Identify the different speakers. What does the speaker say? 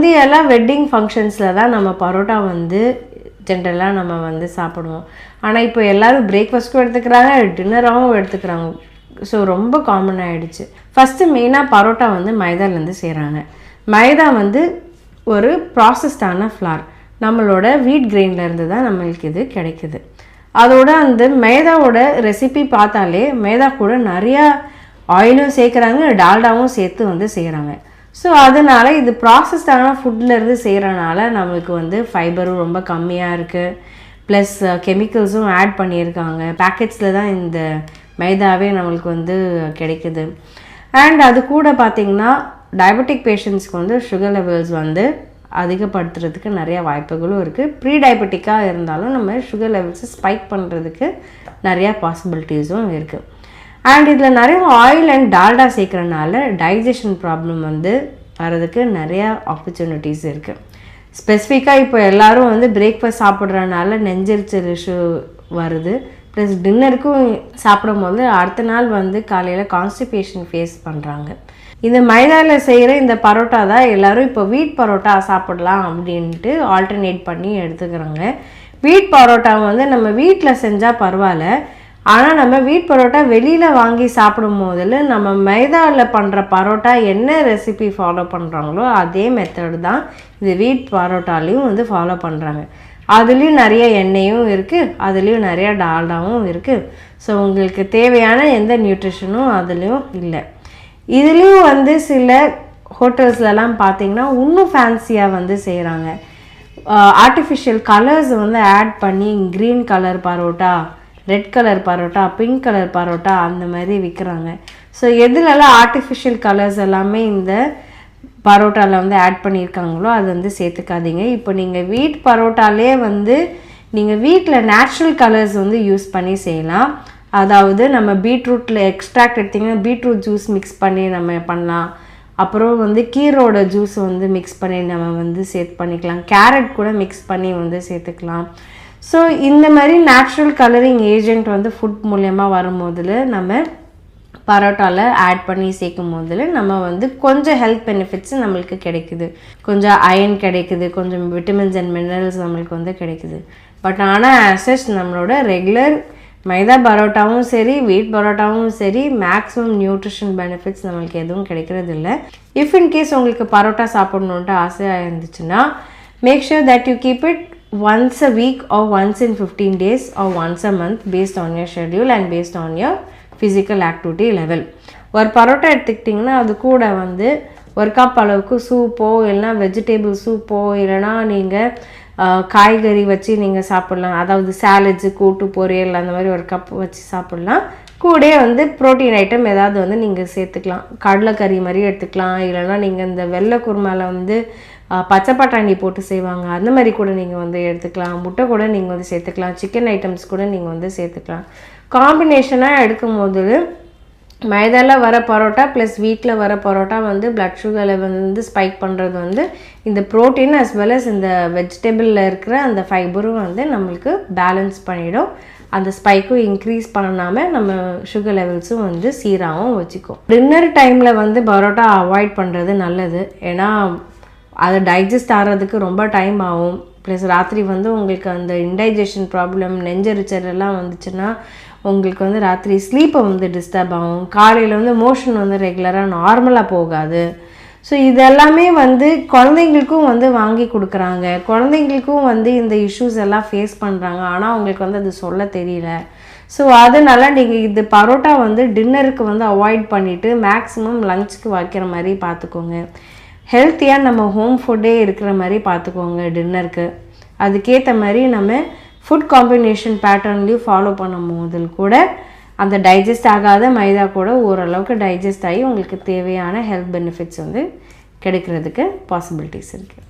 Speaker 1: முந்தியெல்லாம் வெட்டிங் ஃபங்க்ஷன்ஸில் தான் நம்ம பரோட்டா வந்து ஜென்ரலாக நம்ம வந்து சாப்பிடுவோம். ஆனால் இப்போ எல்லோரும் பிரேக்ஃபாஸ்ட்டும் எடுத்துக்கிறாங்க டின்னராகவும் எடுத்துக்கிறாங்க. ஸோ ரொம்ப காமன் ஆகிடுச்சு ஃபஸ்ட்டு மெயினாக பரோட்டா வந்து மைதாலேருந்து செய்கிறாங்க மைதா வந்து ஒரு ப்ராசஸ்டான ஃப்ளார் நம்மளோட வீட் கிரெயின்லேருந்து தான் நம்மளுக்கு இது கிடைக்குது. அதோட அந்த மேதாவோட ரெசிபி பார்த்தாலே மேதா கூட நிறையா ஆயிலும் சேர்க்குறாங்க டால்டாவும் சேர்த்து வந்து செய்கிறாங்க ஸோ அதனால் இது ப்ராசஸ்டான ஃபுட்லேருந்து செய்கிறனால நம்மளுக்கு வந்து ஃபைபரும் ரொம்ப கம்மியாக இருக்குது ப்ளஸ் கெமிக்கல்ஸும் ஆட் பண்ணியிருக்காங்க. பேக்கெட்ஸில் தான் இந்த மைதாவே நம்மளுக்கு வந்து கிடைக்குது. அண்ட் அது கூட பார்த்திங்கன்னா டயபெட்டிக் பேஷண்ட்ஸ்க்கு வந்து சுகர் லெவல்ஸ் வந்து அதிகப்படுத்துறதுக்கு நிறைய வாய்ப்புகளும் இருக்குது ப்ரீ டயபெட்டிக்காக இருந்தாலும் நம்ம சுகர் லெவல்ஸை ஸ்பைக் பண்ணுறதுக்கு நிறையா பாசிபிலிட்டிஸும் இருக்குது அண்ட் இதில் நிறைய ஆயில் அண்ட் டால்டா சேர்க்குறனால டைஜஷன் ப்ராப்ளம் வந்து வரதுக்கு நிறையா ஆப்பர்ச்சுனிட்டிஸ் இருக்குது ஸ்பெசிஃபிக்காக இப்போ எல்லோரும் வந்து பிரேக்ஃபாஸ்ட் சாப்பிட்றனால நெஞ்சரிச்சல் இஷ்யூ வருது. ப்ளஸ் டின்னருக்கும் சாப்பிடும் போது அடுத்த நாள் வந்து காலையில் கான்ஸ்டிபேஷன் ஃபேஸ் பண்ணுறாங்க இந்த மைதாவில் செய்கிற இந்த பரோட்டா தான் எல்லோரும் இப்போ வீட் பரோட்டா சாப்பிடலாம் அப்படின்ட்டு ஆல்டர்னேட் பண்ணி எடுத்துக்கிறாங்க. வீட் பரோட்டா வந்து நம்ம வீட்டில் செஞ்சால் பரவாயில்ல. ஆனால் நம்ம வீட் பரோட்டா வெளியில் வாங்கி சாப்பிடும் போதில் நம்ம மைதாவில் பண்ணுற பரோட்டா என்ன ரெசிபி ஃபாலோ பண்ணுறாங்களோ அதே மெத்தடு தான் இது வீட் பரோட்டாலையும் வந்து ஃபாலோ பண்ணுறாங்க அதுலேயும் நிறைய எண்ணெயும் இருக்குது அதுலேயும் நிறைய டால்டாவும் இருக்குது ஸோ உங்களுக்கு தேவையான எந்த நியூட்ரிஷனும் அதுலேயும் இல்லை. இதுலேயும் வந்து சில ஹோட்டல்ஸ்லலாம் பார்த்தீங்கன்னா இன்னும் ஃபேன்சியாக வந்து செய்கிறாங்க ஆர்டிஃபிஷியல் கலர்ஸ் வந்து ஆட் பண்ணி green colour parotta red colour parotta pink colour parotta அந்த மாதிரி விற்கிறாங்க ஸோ எதுலலாம் ஆர்டிஃபிஷியல் கலர்ஸ் எல்லாமே இந்த பரோட்டாவில் வந்து ஆட் பண்ணியிருக்காங்களோ அது வந்து சேர்த்துக்காதீங்க. இப்போ நீங்கள் வீட் பரோட்டாலே வந்து நீங்கள் வீட்டில் நேச்சுரல் கலர்ஸ் வந்து யூஸ் பண்ணி செய்யலாம். அதாவது நம்ம பீட்ரூட்டில் எக்ஸ்ட்ராக்ட் எடுத்திங்கன்னா பீட்ரூட் ஜூஸ் மிக்ஸ் பண்ணி நம்ம பண்ணலாம். அப்புறம் வந்து கீரோட ஜூஸ் வந்து மிக்ஸ் பண்ணி நம்ம வந்து சேர்த்து பண்ணிக்கலாம். கேரட் கூட மிக்ஸ் பண்ணி வந்து சேர்த்துக்கலாம். ஸோ இந்த மாதிரி நேச்சுரல் கலரிங் ஏஜென்ட் வந்து ஃபுட் மூலயமா வரும்போதில் நம்ம பரோட்டாவில் ஆட் பண்ணி சேர்க்கும் போதில் நம்ம வந்து கொஞ்சம் ஹெல்த் பெனிஃபிட்ஸ் நம்மளுக்கு கிடைக்குது. கொஞ்சம் அயன் கிடைக்குது கொஞ்சம் விட்டமின்ஸ் அண்ட் மினரல்ஸ் நம்மளுக்கு வந்து கிடைக்குது. பட் ஆனால் ஆசஸ் நம்மளோட ரெகுலர் மைதா பரோட்டாவும் சரி வீட் பரோட்டாவும் சரி மேக்ஸிமம் நியூட்ரிஷன் பெனிஃபிட்ஸ் நம்மளுக்கு எதுவும் கிடைக்கிறது இல்லை இஃப் இன் கேஸ் உங்களுக்கு பரோட்டா சாப்பிடணுன்ட்டு ஆசையாக இருந்துச்சுன்னா make sure that you keep it once a week or once in 15 days or once a month based on your schedule and based on your physical activity level ஒரு பரோட்டா எடுத்துக்கிட்டிங்கன்னா அது கூட வந்து ஒரு கப் அளவுக்கு சூப்போ இல்லைனா வெஜிடேபிள் சூப்போ இல்லைனா நீங்கள் காய்கறி வச்சு நீங்கள் சாப்பிட்லாம். அதாவது சாலட்ஸு கூட்டு பொரியல் அந்த மாதிரி ஒரு கப் வச்சு சாப்பிட்லாம். கூட வந்து ப்ரோட்டீன் ஐட்டம் ஏதாவது வந்து நீங்கள் சேர்த்துக்கலாம். கடலைக்கறி மாதிரி எடுத்துக்கலாம். இல்லைன்னா நீங்கள் இந்த வெள்ளை குருமாவில் வந்து பச்சை பட்டாணி போட்டு செய்வாங்க. அந்த மாதிரி கூட நீங்கள் வந்து எடுத்துக்கலாம். முட்டை கூட நீங்கள் வந்து சேர்த்துக்கலாம். சிக்கன் ஐட்டம்ஸ் கூட நீங்கள் வந்து சேர்த்துக்கலாம். காம்பினேஷனாக எடுக்கும் போது மைதாவில் வர பரோட்டா ப்ளஸ் வீட்டில் வர பரோட்டா வந்து பிளட் சுகர் லெவல் வந்து ஸ்பைக் பண்ணுறது வந்து இந்த ப்ரோட்டீன் அஸ் வெல் அஸ் இந்த வெஜிடபிளில் இருக்கிற அந்த ஃபைபரும் வந்து நம்மளுக்கு பேலன்ஸ் பண்ணிடும். அந்த ஸ்பைக்கும் இன்க்ரீஸ் பண்ணாமல் நம்ம சுகர் லெவல்ஸும் வந்து சீராகவும் வச்சுக்கும். டின்னர் டைமில் வந்து பரோட்டா அவாய்ட் பண்ணுறது நல்லது. ஏன்னா அதை டைஜஸ்ட் ஆகிறதுக்கு ரொம்ப டைம் ஆகும். ப்ளஸ் ராத்திரி வந்து உங்களுக்கு அந்த இன்டைஜஷன் ப்ராப்ளம் நெஞ்சரிச்சல் எல்லாம் வந்துச்சுன்னா உங்களுக்கு வந்து ராத்திரி ஸ்லீப்பை வந்து டிஸ்டர்ப் ஆகும். காலையில் வந்து மோஷன் வந்து ரெகுலராக நார்மலாக போகாது. ஸோ இதெல்லாமே வந்து குழந்தைங்களுக்கும் வந்து வாங்கி கொடுக்குறாங்க. குழந்தைங்களுக்கும் வந்து இந்த இஷ்யூஸ் எல்லாம் ஃபேஸ் பண்ணுறாங்க ஆனால் அவங்களுக்கு வந்து அது சொல்ல தெரியல. ஸோ அதனால் நீங்கள் இது பரோட்டா வந்து டின்னருக்கு வந்து அவாய்ட் பண்ணிவிட்டு மேக்ஸிமம் லஞ்சுக்கு வைக்கிற மாதிரி பார்த்துக்கோங்க. ஹெல்த்தியாக நம்ம ஹோம் ஃபுட்டே இருக்கிற மாதிரி பார்த்துக்கோங்க டின்னருக்கு அதுக்கேற்ற மாதிரி நம்ம ஃபுட் காம்பினேஷன் பேட்டர்ன்லேயும் ஃபாலோ பண்ணும் போதில் கூட அந்த டைஜஸ்ட் ஆகாத மைதா கூட ஓரளவுக்கு டைஜஸ்ட் ஆகி உங்களுக்கு தேவையான ஹெல்த் பெனிஃபிட்ஸ் வந்து கிடைக்கிறதுக்கு பாசிபிலிட்டிஸ் இருக்குது